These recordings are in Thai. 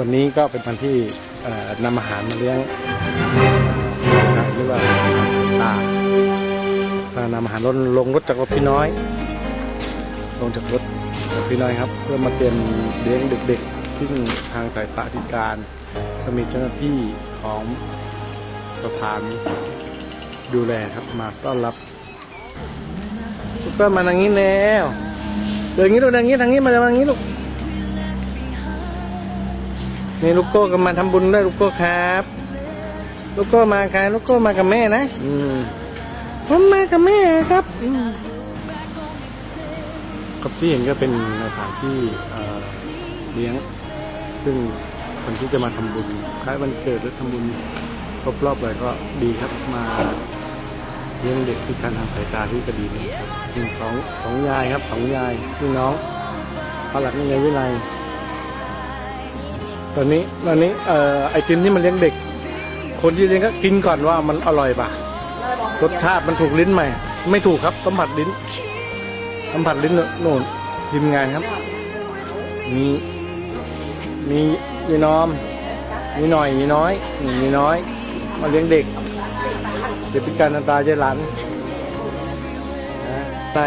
วันนี้ก็เป็นวันที่นำอาหารมาเลี้ยงเรียกว่าตาก็นำอาหารลงลงรถจากรถพี่น้อย ลงจากรถจากพี่น้อยครับ เพื่อมาเตรียมเลี้ยงเด็กๆที่ทางสายตาพิการ ก็มีเจ้าหน้าที่ของประธานดูแลครับมาต้อนรับก็มาทางนี้แล้วเดินงี้ลูกเดินอย่างนี้ทางนี้มาทางนี้ลูก นี่ลูกโก้ก็มาทำบุญด้วยลูกโก้ครับ ลูกโก้มาครับลูกโก้มากับแม่นะ อืมผมมากับแม่ครับครับที่เห็นก็เป็นสถานที่เลี้ยง ซึ่งคนที่จะมาทำบุญคล้ายวันเกิดหรือทำบุญครบรอบอะไรก็ดีครับมาเลี้ยงเด็กพิการทางสายตาที่ก็ดีนะครับจริงสองสองยายครับสองยายพี่น้องพระหลักนี่ไวิไล ตอนนี้ตอนนี้เอ่อไอติมที่มันเลี้ยงเด็ก คนที่เลี้ยงก็กินก่อนว่ามันอร่อยปะรสชาติมันถูกลิ้นไหมไม่ถูกครับสัมผัสลิ้นสัมผัสลิ้นโน่นทีมงานครับ มีมีมีน้อม มีหน่อยมีน้อยอืมมีน้อย มาเลี้ยงเด็กเด็กพิการทางตาเจหลันนะไต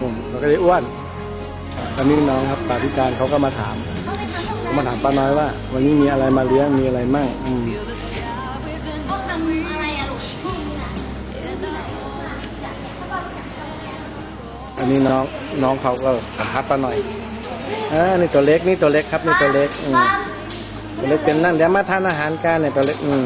อืมแล้วก็ได้อ้วน ตอนนี้น้องครับตาพิการเขาก็มาถามเขามาถามป้าน้อยว่า วันนี้มีอะไรมาเลี้ยงมีอะไรมั่งอืมอันนี้น้องน้องเขาก็สัมภาษณ์ป้าหน่อยอ่านี่ตัวเล็กนี่ตัวเล็กครับนี่ตัวเล็กอืมตัวเล็กเป็นนั่นเดี๋ยวมาทานอาหารกันเนี่ยตัวเล็กอืม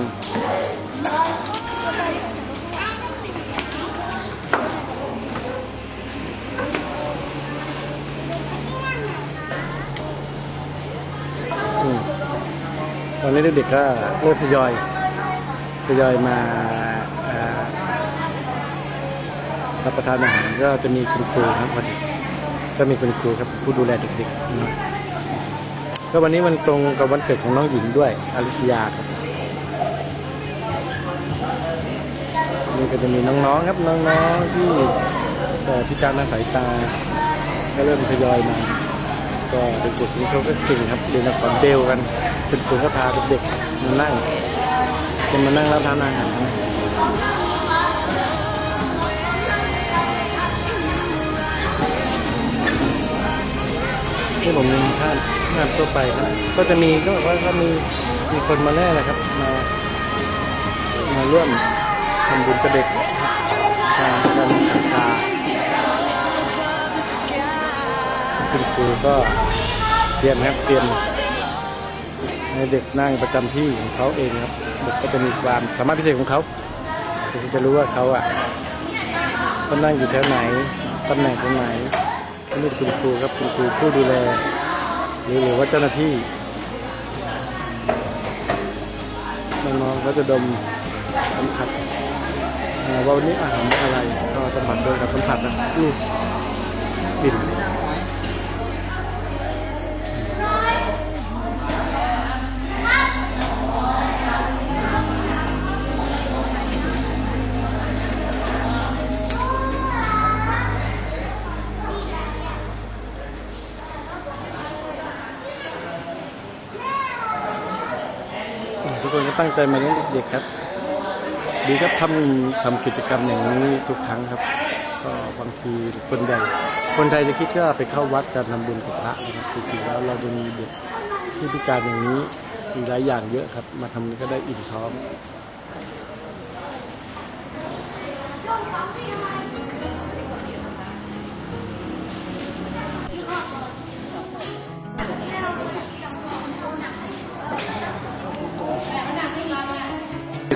อนนี้เด็กๆก็เริ่มทยอยทยอยมาอรับประทานอาหารก็จะมีคุณครูครับพอดีก็มีคุณครูครับผู้ดูแลเด็กๆนะก็วันนี้มันตรงกับวันเกิดของน้องหญิงด้วยอลิสยาครับนี่ก็จะมีน้องๆครับน้องๆที่เอ่พิการทางสายตาก็เริ่มทยอยมาก็เด็กๆนี่เขาก็เก่งครับเรียนอักษรเบลกัน คุณครูก็พาเด็กๆมานั่งจะมานั่งรับทานอาหารที่ผมท่านงานทั่วไปครับก็จะมีก็บอกว่าก็มีมีคนมาแน่นะครับ มามาร่วมทำบุญกับเด็กทางการสายตาคุณครูก็เตรียมครับเตรียม ให้เด็กนั่งประจำที่ของเขาเองครับเด็กก็จะมีความสามารถพิเศษของเขาเด็กก็จะรู้ว่าเขาอะเขานั่งอยู่แถวไหนตำแหน่งตรงไหนนี่คุณครูครับคุณครูผู้ดูแลหรือหรือว่าเจ้าหน้าที่น้องๆก็จะดมสัมผัสว่าวันนี้อาหารอะไรก็สัมผัสด้วยกับสัมผัสนะลูกกลิ่น ตั้งใจมาเลี้ยงเด็กๆครับ ดีครับทำทำกิจกรรมอย่างนี้ทุกครั้งครับ ก็บางทีส่วนใหญ่คนไทยจะคิดว่าไปเข้าวัดการทำบุญกับพระนะครับจริงๆแล้วเราจะมีเด็กที่พิการอย่างนี้อีกหลายอย่างเยอะครับ มาทำนี้ก็ได้อิ่มท้อง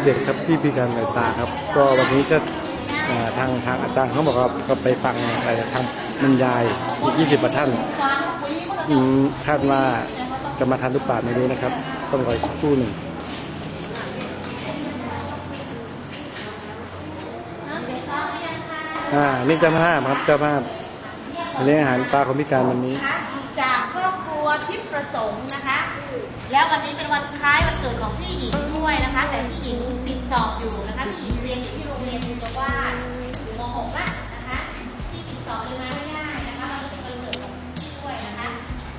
เด็กครับที่พิการสายตาครับ ก็วันนี้ก็ทางทางอาจารย์เขาบอกว่าก็ไปฟังไปทำบรรยายอีก20กว่าท่านคาดว่าจะมาทันหรือเปล่าไม่รู้นะครับ ต้องรออีกสักครู่หนึ่งอ่านี่เจ้าภาพครับเจ้าภาพเลี้ยงอาหารปลาคนพิการวันนี้ จากครอบครัวทิพย์ประสงค์นะคะ แล้ววันนี้เป็นวันคล้ายวันเกิด พี่หญิงติดสอบอยู่นะคะพี่หญิงเรียนอยู่ที่โรงเรียนจุญวาสอยู่ม .6 ละนะคะที่ติดสอบเลยมาไม่ได้นะคะมันก็เป็นคนเกิดของพี่ด้วยนะคะ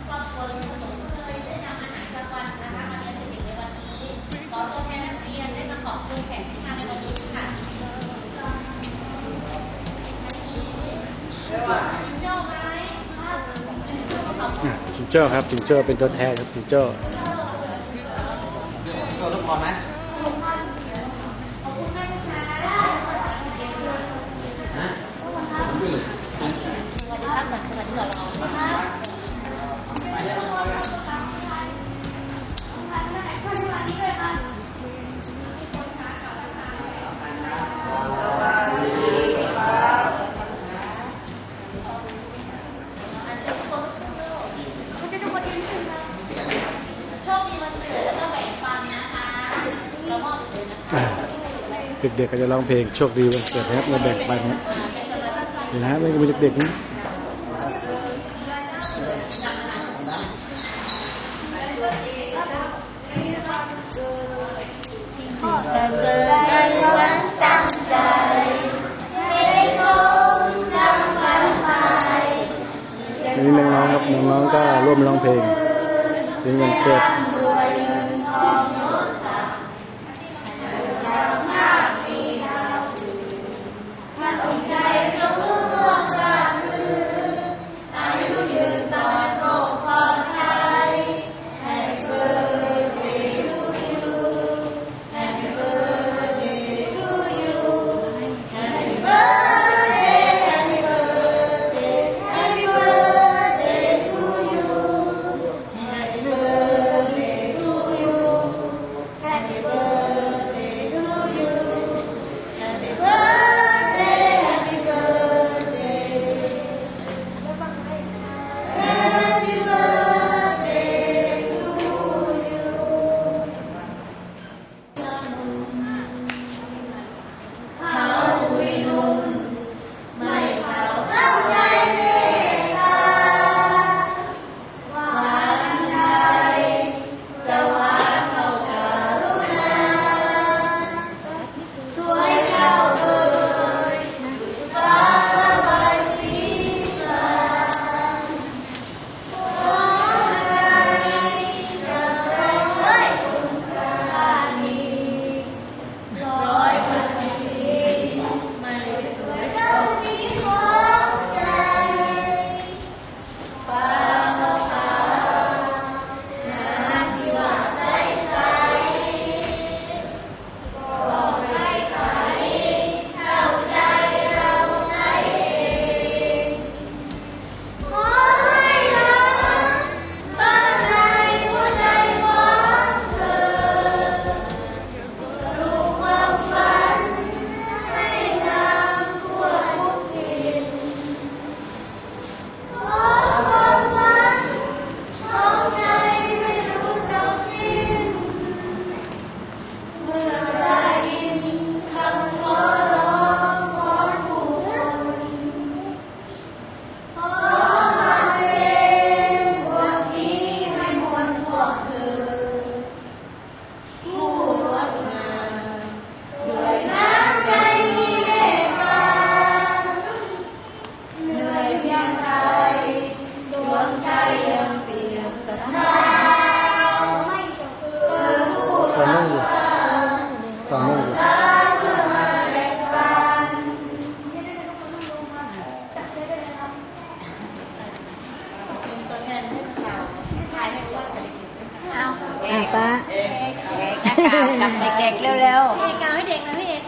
ครอบครัวลุสมก็เลยได้นำอาหารกลางวันนะคะมาเลี้ยงเด็กๆในวันนี้ขอตัวแทนนักเรียนได้มาขอบคุณแขกที่มาในวันนี้ค่ะจิงโจ้ครับจิงโจ้เป็นตัวแทนครับจิงโจ้ ครับสวัสดีก่อนเราโชคดีวันเกิดแล้วก็แบ่งปันนะคะแล้วมอบเลยนะคะอ่าเด็กๆก็จะร้องเพลงโชคดีวันเกิดนะครับมาแบ่งปันนะเดี๋ยวนะไม่มีเด็กๆนะ เสริญในวันตั้งใจให้คงดังวันไฟอันนี้น้องๆครับน้องๆก็ร่วมร้องเพลงเป็นวันเกิด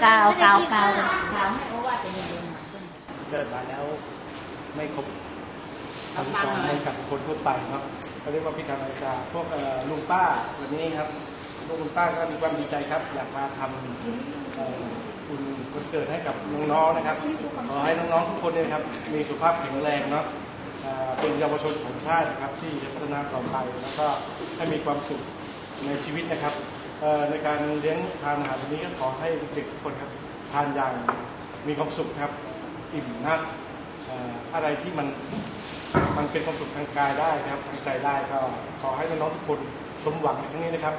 กนะพี่เกกาวกาวกาวกาวให้เพราะว่าจะเย็นเกิดมาแล้วไม่ครบคำสอนเหมือนกับคนทั่วไปครับเขาเรียกว่าพิการศึกษาพวกลุงป้าแบบนี้ครับลุงคุณป้าก็มีความดีใจครับ อยากมาทำคุณวันเกิดให้กับน้องๆนะครับขอให้น้องๆทุกคนเนี่ยครับมีสุขภาพแข็งแรงเนาะเป็นเยาวชนของชาตินะครับที่จะพัฒนาต่อไปแล้วก็ให้มีความสุขในชีวิตนะครับ ในการเลี้ยงทานอาหารวันนี้ก็ขอให้เด็กทุกคนครับทานอย่างมีความสุขครับอิ่มนักอะไรที่มันมันเป็นความสุขทางกายได้นะครับทางใจได้ก็ขอให้น้องทุกคนสมหวังในครั้งนี้นะครับ